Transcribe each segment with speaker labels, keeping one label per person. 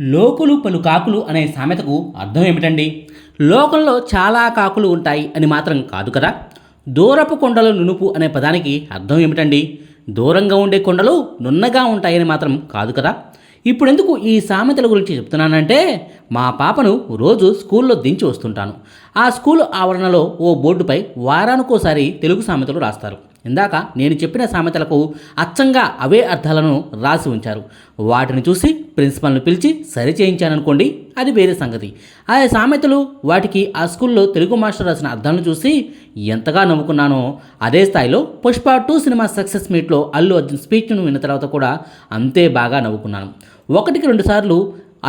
Speaker 1: లోకులు పలు కాకులు అనే సామెతకు అర్థం ఏమిటండి? లోకంలో చాలా కాకులు ఉంటాయి అని మాత్రం కాదు కదా? దూరపు కొండలు నునుపు అనే పదానికి అర్థం ఏమిటండి? దూరంగా ఉండే కొండలు నున్నగా ఉంటాయని మాత్రం కాదు కదా? ఇప్పుడెందుకు ఈ సామెతల గురించి చెప్తున్నానంటే మా పాపను రోజు స్కూల్లో దించి వస్తుంటాను. ఆ స్కూల్ ఆవరణలో ఓ బోర్డుపై వారానికోసారి తెలుగు సామెతలు రాస్తారు. ఇందాక నేను చెప్పిన సామెతలకు అచ్చంగా అవే అర్థాలను రాసి ఉంచారు. వాటిని చూసి ప్రిన్సిపాల్ను పిలిచి సరి చేయించాననుకోండి అది వేరే సంగతి. ఆయా సామెతలు వాటికి ఆ స్కూల్లో తెలుగు మాస్టర్ రాసిన అర్థాలను చూసి ఎంతగా నవ్వుకున్నానో అదే స్థాయిలో పుష్ప టూ సినిమా సక్సెస్ మీట్లో అల్లు అర్జున్ స్పీచ్ను విన్న తర్వాత కూడా అంతే బాగా నవ్వుకున్నాను. ఒకటికి రెండు సార్లు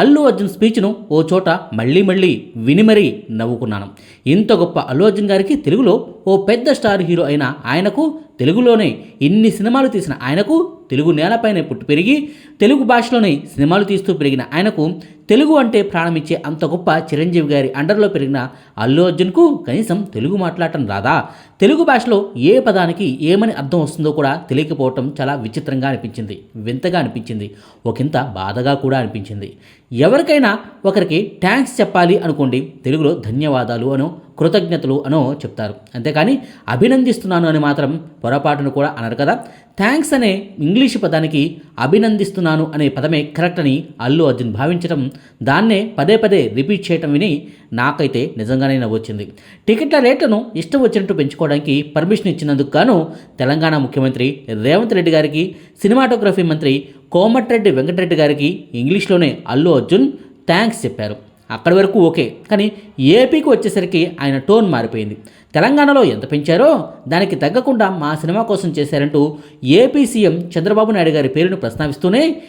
Speaker 1: అల్లు అర్జున్ స్పీచ్ను ఓ చోట మళ్ళీ మళ్ళీ విని మరీ నవ్వుకున్నాను. ఇంత గొప్ప అల్లు అర్జున్ గారికి తెలుగులో ఓ పెద్ద స్టార్ హీరో అయిన ఆయనకు తెలుగులోనే ఇన్ని సినిమాలు తీసిన ఆయనకు తెలుగు నేలపైనే పుట్టి పెరిగి తెలుగు భాషలోనే సినిమాలు తీస్తూ పెరిగిన ఆయనకు తెలుగు అంటే ప్రాణమిచ్చే అంత గొప్ప చిరంజీవి గారి అండర్లో పెరిగిన అల్లు అర్జున్కు కనీసం తెలుగు మాట్లాడటం రాదా? తెలుగు భాషలో ఏ పదానికి ఏమని అర్థం వస్తుందో కూడా తెలియకపోవటం చాలా విచిత్రంగా అనిపించింది వింతగా అనిపించింది ఒకంత బాధగా కూడా అనిపించింది. ఎవరికైనా ఒకరికి థ్యాంక్స్ చెప్పాలి అనుకోండి తెలుగులో ధన్యవాదాలు అనో కృతజ్ఞతలు అనో చెప్తారు. అంతేకాని అభినందిస్తున్నాను అని మాత్రం పొరపాటును కూడా అనరు కదా? థ్యాంక్స్ అనే ఇంగ్లీషు పదానికి అభినందిస్తున్నాను అనే పదమే కరెక్ట్ అని అల్లు అర్జున్ భావించడం దాన్నే పదే పదే రిపీట్ చేయటం విని నాకైతే నిజంగానే నవ్వొచ్చింది టికెట్ల రేట్లను ఇష్టం వచ్చినట్టు పెంచుకోవడానికి పర్మిషన్ ఇచ్చినందుకు గాను తెలంగాణ ముఖ్యమంత్రి రేవంత్ రెడ్డి గారికి సినిమాటోగ్రఫీ మంత్రి కోమటిరెడ్డి వెంకటరెడ్డి గారికి ఇంగ్లీష్లోనే అల్లు అర్జున్ థ్యాంక్స్ చెప్పారు. అక్కడి వరకు ఓకే. కానీ ఏపీకి వచ్చేసరికి ఆయన టోన్ మారిపోయింది. తెలంగాణలో ఎంత పెంచారో దానికి తగ్గకుండా మా సినిమా కోసం చేశారంటూ ఏపీ సీఎం చంద్రబాబు నాయుడు గారి పేరును ప్రస్తావిస్తూనే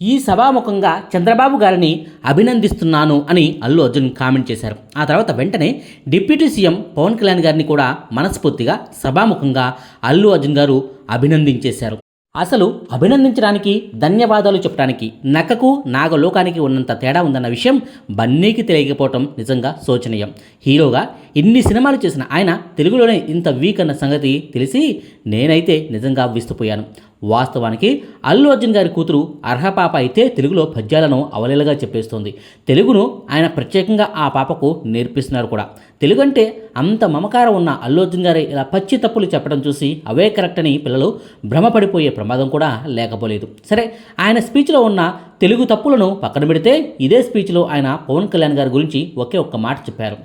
Speaker 1: ఈ సభాముఖంగా చంద్రబాబు గారిని అభినందిస్తున్నాను అని అల్లు అర్జున్ కామెంట్ చేశారు. ఆ తర్వాత వెంటనే డిప్యూటీ సీఎం పవన్ కళ్యాణ్ గారిని కూడా మనస్ఫూర్తిగా సభాముఖంగా అల్లు అర్జున్ గారు అభినందించేశారు. అసలు అభినందించడానికి ధన్యవాదాలు చెప్పడానికి నక్కకు నాగలోకానికి ఉన్నంత తేడా ఉందన్న విషయం బన్నీకి తెలియకపోవటం నిజంగా శోచనీయం. హీరోగా ఇన్ని సినిమాలు చేసిన ఆయన తెలుగులోనే ఇంత వీక్ అన్న సంగతి తెలిసి నేనైతే నిజంగా విస్తుపోయాను. వాస్తవానికి అల్లు అర్జున్ గారి కూతురు అర్హపాప అయితే తెలుగులో పద్యాలను అవలీలగా చెప్పేస్తోంది. తెలుగును ఆయన ప్రత్యేకంగా ఆ పాపకు నేర్పిస్తున్నారు కూడా. తెలుగు అంటే అంత మమకారం ఉన్న అల్లు అర్జున్ గారి ఇలా పచ్చి తప్పులు చెప్పడం చూసి అవే కరెక్ట్ అని పిల్లలు భ్రమపడిపోయే ప్రమాదం కూడా లేకపోలేదు. సరే ఆయన స్పీచ్లో ఉన్న తెలుగు తప్పులను పక్కన పెడితే ఇదే స్పీచ్లో ఆయన పవన్ కళ్యాణ్ గారి గురించి ఒకే ఒక్క మాట చెప్పారు.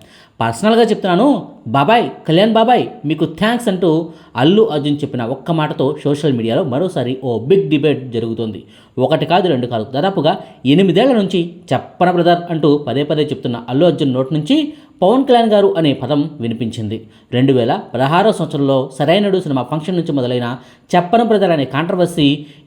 Speaker 1: పర్సనల్గా చెప్తున్నాను బాబాయ్ కళ్యాణ్ బాబాయ్ మీకు థ్యాంక్స్ అంటూ అల్లు అర్జున్ చెప్పిన ఒక్క మాటతో సోషల్ మీడియాలో మరోసారి ఓ బిగ్ డిబేట్ జరుగుతుంది. ఒకటి కాదు రెండు కాదు. దాదాపుగా ఎనిమిదేళ్ళ నుంచి చెప్పన బ్రదర్ అంటూ పదే పదే చెప్తున్న అల్లు అర్జున్ నోటి నుంచి పవన్ కళ్యాణ్ గారు అనే పదం వినిపించింది. రెండు వేల పదహారో సంవత్సరంలో సరైనడు సినిమా ఫంక్షన్ నుంచి మొదలైన చెప్పన బ్రదర్ అనే కాంట్రవర్సీ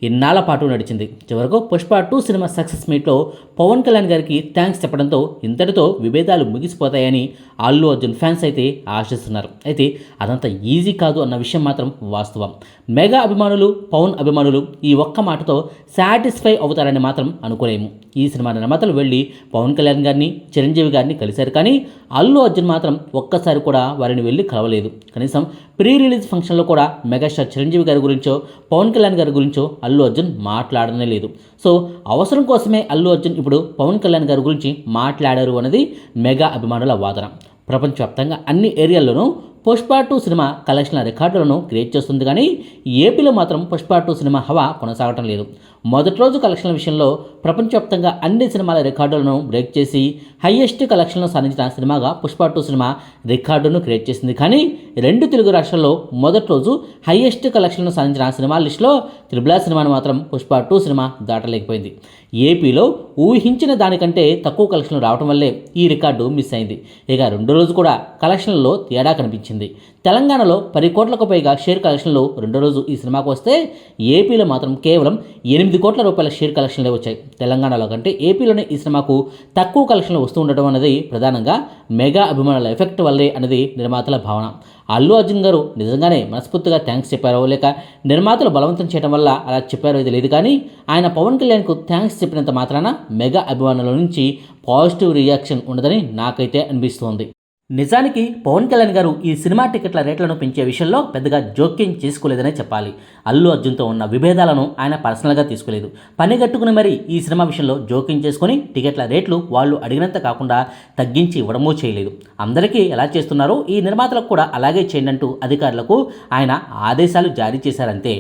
Speaker 1: ఇన్నాళ్ళ పాటు నడిచింది. చివరకు పుష్ప టూ సినిమా సక్సెస్ మీట్లో పవన్ కళ్యాణ్ గారికి థ్యాంక్స్ చెప్పడంతో ఇంతటితో విభేదాలు ముగిసిపోతాయని అల్లు అర్జున్ ఫ్యాన్స్ అయితే ఆశిస్తున్నారు. అయితే అదంత ఈజీ కాదు అన్న విషయం మాత్రం వాస్తవం. మెగా అభిమానులు పవన్ అభిమానులు ఈ ఒక్క మాటతో సాటిస్ఫై అవుతారని మాత్రం అనుకోలేము. ఈ సినిమా నిర్మాతలు వెళ్ళి పవన్ కళ్యాణ్ గారిని చిరంజీవి గారిని కలిశారు కానీ అల్లు అర్జున్ మాత్రం ఒక్కసారి కూడా వారిని వెళ్ళి కలవలేదు. కనీసం ప్రీ రిలీజ్ ఫంక్షన్లో కూడా మెగాస్టార్ చిరంజీవి గారి గురించో పవన్ కళ్యాణ్ గారి గురించో అల్లు అర్జున్ మాట్లాడనే లేదు. సో అవసరం కోసమే అల్లు అర్జున్ ఇప్పుడు పవన్ కళ్యాణ్ గారి గురించి మాట్లాడారు అన్నది మెగా అభిమానుల వాదన. ప్రపంచవ్యాప్తంగా అన్ని ఏరియాల్లోనూ పుష్ప టూ సినిమా కలెక్షన్ల రికార్డులను క్రియేట్ చేస్తుంది కానీ ఏపీలో మాత్రం పుష్ప టూ సినిమా హవా కొనసాగటం లేదు. మొదటి రోజు కలెక్షన్ల విషయంలో ప్రపంచవ్యాప్తంగా అన్ని సినిమాల రికార్డులను బ్రేక్ చేసి హయ్యెస్ట్ కలెక్షన్లు సాధించిన సినిమాగా పుష్ప టూ సినిమా రికార్డును క్రియేట్ చేసింది. కానీ రెండు తెలుగు రాష్ట్రాల్లో మొదటి రోజు హయ్యెస్ట్ కలెక్షన్లు సాధించిన సినిమా లిస్టులో త్రిబులా సినిమాను మాత్రం పుష్ప టూ సినిమా దాటలేకపోయింది. ఏపీలో ఊహించిన దానికంటే తక్కువ కలెక్షన్లు రావడం వల్లే ఈ రికార్డు మిస్ అయింది. ఇక రెండో రోజు కూడా కలెక్షన్లలో తేడా కనిపించింది. తెలంగాణలో పది కోట్లకు పైగా షేర్ కలెక్షన్లు రెండో రోజు ఈ సినిమాకు వస్తే ఏపీలో మాత్రం కేవలం ఎనిమిది కోట్ల రూపాయల షేర్ కలెక్షన్లే వచ్చాయి. తెలంగాణలో కంటే ఏపీలోనే ఈ సినిమాకు తక్కువ కలెక్షన్లు వస్తూ ఉండడం అనేది ప్రధానంగా మెగా అభిమానుల ఎఫెక్ట్ వల్లే అనేది నిర్మాతల భావన. అల్లు అర్జున్ గారు నిజంగానే మనస్ఫూర్తిగా థ్యాంక్స్ చెప్పారో లేక నిర్మాతలు బలవంతం చేయడం వల్ల అలా చెప్పారో ఇది లేదు కానీ ఆయన పవన్ కళ్యాణ్కు థ్యాంక్స్ చెప్పినంత మాత్రాన మెగా అభిమానుల నుంచి పాజిటివ్ రియాక్షన్ ఉండదని నాకైతే అనిపిస్తోంది. నిజానికి పవన్ కళ్యాణ్ గారు ఈ సినిమా టికెట్ల రేట్లను పెంచే విషయంలో పెద్దగా జోక్యం చేసుకోలేదనే చెప్పాలి. అల్లు అర్జున్తో ఉన్న విభేదాలను ఆయన పర్సనల్గా తీసుకోలేదు. పని కట్టుకుని మరీ ఈ సినిమా విషయంలో జోక్యం చేసుకుని టికెట్ల రేట్లు వాళ్ళు అడిగినంత కాకుండా తగ్గించి ఇవ్వడమూ చేయలేదు. అందరికీ ఎలా చేస్తున్నారో ఈ నిర్మాతలకు కూడా అలాగే చేయండి అంటూ అధికారులకు ఆయన ఆదేశాలు జారీ చేశారంతే.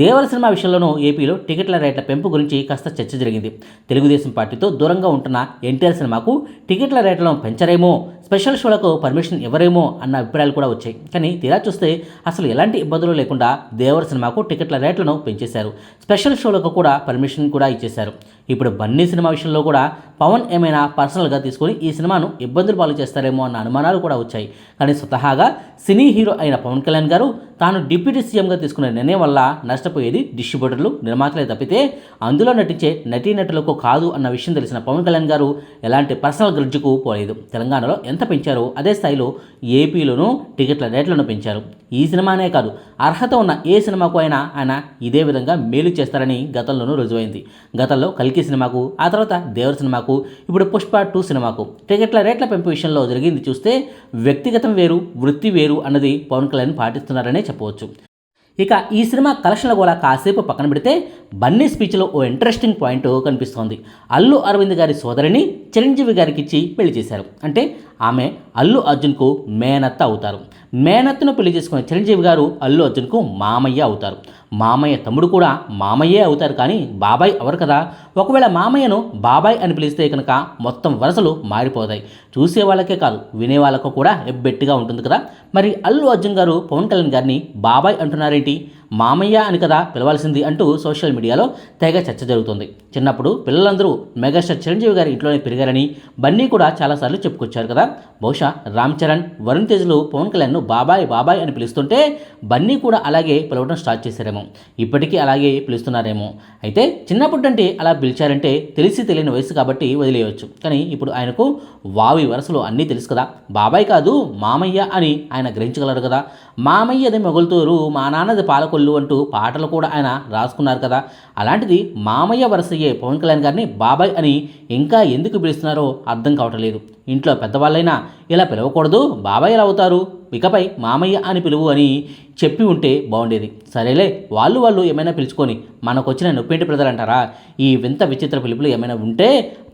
Speaker 1: దేవర సినిమా విషయంలోనూ ఏపీలో టికెట్ల రేట్ల పెంపు గురించి కాస్త చర్చ జరిగింది. తెలుగుదేశం పార్టీతో దూరంగా ఉంటున్న ఎన్టీఆర్ సినిమాకు టికెట్ల రేట్లను పెంచరేమో స్పెషల్ షోలకు పర్మిషన్ ఇవ్వరేమో అన్న అభిప్రాయాలు కూడా వచ్చాయి. కానీ తీరా చూస్తే అసలు ఎలాంటి ఇబ్బందులు లేకుండా దేవర సినిమాకు టికెట్ల రేట్లను పెంచేశారు. స్పెషల్ షోలకు కూడా పర్మిషన్ కూడా ఇచ్చేశారు. ఇప్పుడు బన్నీ సినిమా విషయంలో కూడా పవన్ ఏమైనా పర్సనల్గా తీసుకొని ఈ సినిమాను ఇబ్బందులు పాలు చేస్తారేమో అన్న అనుమానాలు కూడా వచ్చాయి. కానీ స్వతహాగా సినీ హీరో అయిన పవన్ కళ్యాణ్ గారు తాను డిప్యూటీ సీఎంగా తీసుకున్న నిర్ణయం వల్ల నష్టపోయేది డిస్ట్రిబ్యూటర్లు నిర్మాతలే తప్పితే అందులో నటించే నటీనటులకు కాదు అన్న విషయం తెలిసిన పవన్ కళ్యాణ్ గారు ఎలాంటి పర్సనల్ గ్రడ్జ్కు పోలేదు. తెలంగాణలో ఎంత పెంచారో అదే స్థాయిలో ఏపీలోనూ టికెట్ల రేట్లను పెంచారు. ఈ సినిమానే కాదు అర్హత ఉన్న ఏ సినిమాకు అయినా ఆయన ఇదే విధంగా మేలు చేస్తారని గతంలోనూ రుజువైంది. గతంలో కల్కి సినిమాకు ఆ తర్వాత దేవర సినిమాకు ఇప్పుడు పుష్ప టూ సినిమాకు టికెట్ల రేట్ల పెంపు విషయంలో జరిగింది చూస్తే వ్యక్తిగతం వేరు వృత్తి వేరు అన్నది పవన్ కళ్యాణ్ పాటిస్తున్నారనే చెప్పవచ్చు. ఇక ఈ సినిమా కలెక్షన్లు కూడా కాసేపు పక్కన పెడితే బన్నీ స్పీచ్లో ఓ ఇంట్రెస్టింగ్ పాయింట్ కనిపిస్తోంది. అల్లు అరవింద్ గారి సోదరిని చిరంజీవి గారికి ఇచ్చి పెళ్ళి చేశారు. అంటే ఆమె అల్లు అర్జున్కు మేనత్త అవుతారు. మేనత్తను పెళ్ళి చేసుకున్న చిరంజీవి గారు అల్లు అర్జున్కు మామయ్య అవుతారు. మామయ్య తమ్ముడు కూడా మామయ్యే అవుతారు కానీ బాబాయ్ అవరు కదా? ఒకవేళ మామయ్యను బాబాయ్ అని పిలిస్తే కనుక మొత్తం వరుసలు మారిపోతాయి. చూసే వాళ్ళకే కాదు వినే వాళ్ళకు కూడా ఎబ్బెట్టిగా ఉంటుంది కదా? మరి అల్లు అర్జున్ గారు పవన్ కళ్యాణ్ గారిని బాబాయ్ అంటున్నారేంటి? మామయ్య అని కదా పిలవాల్సింది అంటూ సోషల్ మీడియాలో తెగ చర్చ జరుగుతుంది. చిన్నప్పుడు పిల్లలందరూ మెగాస్టార్ చిరంజీవి గారి ఇంట్లోనే పెరిగారని బన్నీ కూడా చాలాసార్లు చెప్పుకొచ్చారు కదా. బహుశా రామ్ చరణ్ వరుణ్ తేజ్లు పవన్ కళ్యాణ్ను బాబాయ్ బాబాయ్ అని పిలుస్తుంటే బన్నీ కూడా అలాగే పిలవడం స్టార్ట్ చేశారేమో. ఇప్పటికీ అలాగే పిలుస్తున్నారేమో. అయితే చిన్నప్పటి అంటే అలా పిలిచారంటే తెలిసి తెలియని వయసు కాబట్టి వదిలేయవచ్చు కానీ ఇప్పుడు ఆయనకు వావి వరసలు అన్నీ తెలుసు కదా. బాబాయ్ కాదు మామయ్య అని ఆయన గ్రహించగలరు కదా. మామయ్యది మొగులుతూరు మా నాన్నది పాలకొల్లు అంటూ పాటలు కూడా ఆయన రాసుకున్నారు కదా. అలాంటిది మామయ్య వరుసయ్యే పవన్ కళ్యాణ్ గారిని బాబాయ్ అని ఇంకా ఎందుకు పిలుస్తున్నారో అర్థం కావటం లేదు. ఇంట్లో పెద్దవాళ్ళైనా ఇలా పిలవకూడదు బాబాయ్ ఎలా అవుతారు ఇకపై మామయ్య అని పిలువు అని చెప్పి ఉంటే బాగుండేది. సరేలే వాళ్ళు వాళ్ళు ఏమైనా పిలుచుకొని మనకొచ్చిన నొప్పింటి ప్రజలు అంటారా? ఈ వింత విచిత్ర పిలుపులు ఏమైనా ఉంటే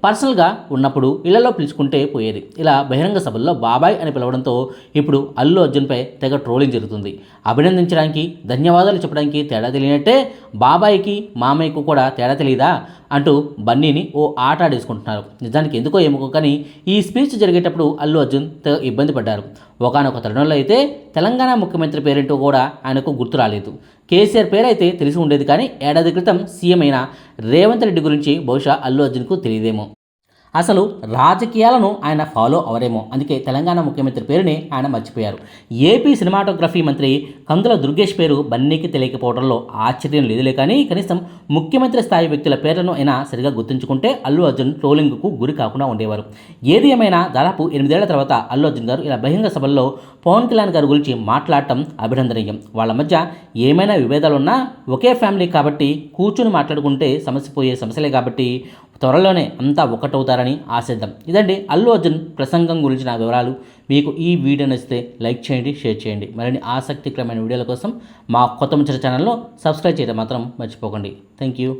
Speaker 1: పర్సనల్గా ఉన్నప్పుడు ఇళ్ళలో పిలుచుకుంటే పోయేది. ఇలా బహిరంగ సభల్లో బాబాయ్ అని పిలవడంతో ఇప్పుడు అల్లు అర్జున్పై తెగ ట్రోలింగ్ జరుగుతుంది. అభినందించడానికి ధన్యవాదాలు చెప్పడానికి తేడా తెలియనట్టే బాబాయ్కి మామయ్యకు కూడా తేడా తెలియదా అంటూ బన్నీని ఓ ఆట ఆడేసుకుంటున్నారు. నిజానికి ఎందుకో ఏమో కానీ ఈ స్పీచ్ జరిగేటప్పుడు అల్లు అర్జున్ తెగ ఇబ్బంది పడ్డారు. ఒకనొక తరుణంలో అయితే తెలంగాణ ముఖ్యమంత్రి పేరేంటో కూడా ఆయనకు గుర్తు రాలేదు. కేసీఆర్ పేరు అయితే తెలిసి ఉండేది కానీ ఏడాది క్రితం సీఎం అయిన రేవంత్ రెడ్డి గురించి బహుశా అల్లు అర్జున్కు తెలియదేమో. అసలు రాజకీయాలను ఆయన ఫాలో అవరేమో. అందుకే తెలంగాణ ముఖ్యమంత్రి పేరుని ఆయన మర్చిపోయారు. ఏపీ సినిమాటోగ్రఫీ మంత్రి కందుల దుర్గేష్ పేరు బన్నీకి తెలియకపోవడంలో ఆశ్చర్యం లేదులే కానీ కనీసం ముఖ్యమంత్రి స్థాయి వ్యక్తుల పేర్లను అయినా సరిగా గుర్తుంచుకుంటే అల్లు అర్జున్ ట్రోలింగ్కు గురి కాకుండా ఉండేవారు. ఏది ఏమైనా దాదాపు ఎనిమిదేళ్ళ తర్వాత అల్లు అర్జున్ గారు ఇలా బహిరంగ సభల్లో పవన్ కళ్యాణ్ గారి గురించి మాట్లాడటం అభినందనీయం. వాళ్ళ మధ్య ఏమైనా విభేదాలున్నా ఒకే ఫ్యామిలీ కాబట్టి కూర్చుని మాట్లాడుకుంటే సమస్య పోయే సమస్యలే కాబట్టి త్వరలోనే అంతా ఒకటవుతారని ఆశిద్దాం. ఇదండి అల్లు అర్జున్ ప్రసంగం గురించిన వివరాలు. మీకు ఈ వీడియో నచ్చితే లైక్ చేయండి షేర్ చేయండి. మరిన్ని ఆసక్తికరమైన వీడియోల కోసం మా కొత్త ముచ్చట ఛానల్లో సబ్స్క్రైబ్ చేయడం మాత్రం మర్చిపోకండి. Thank you.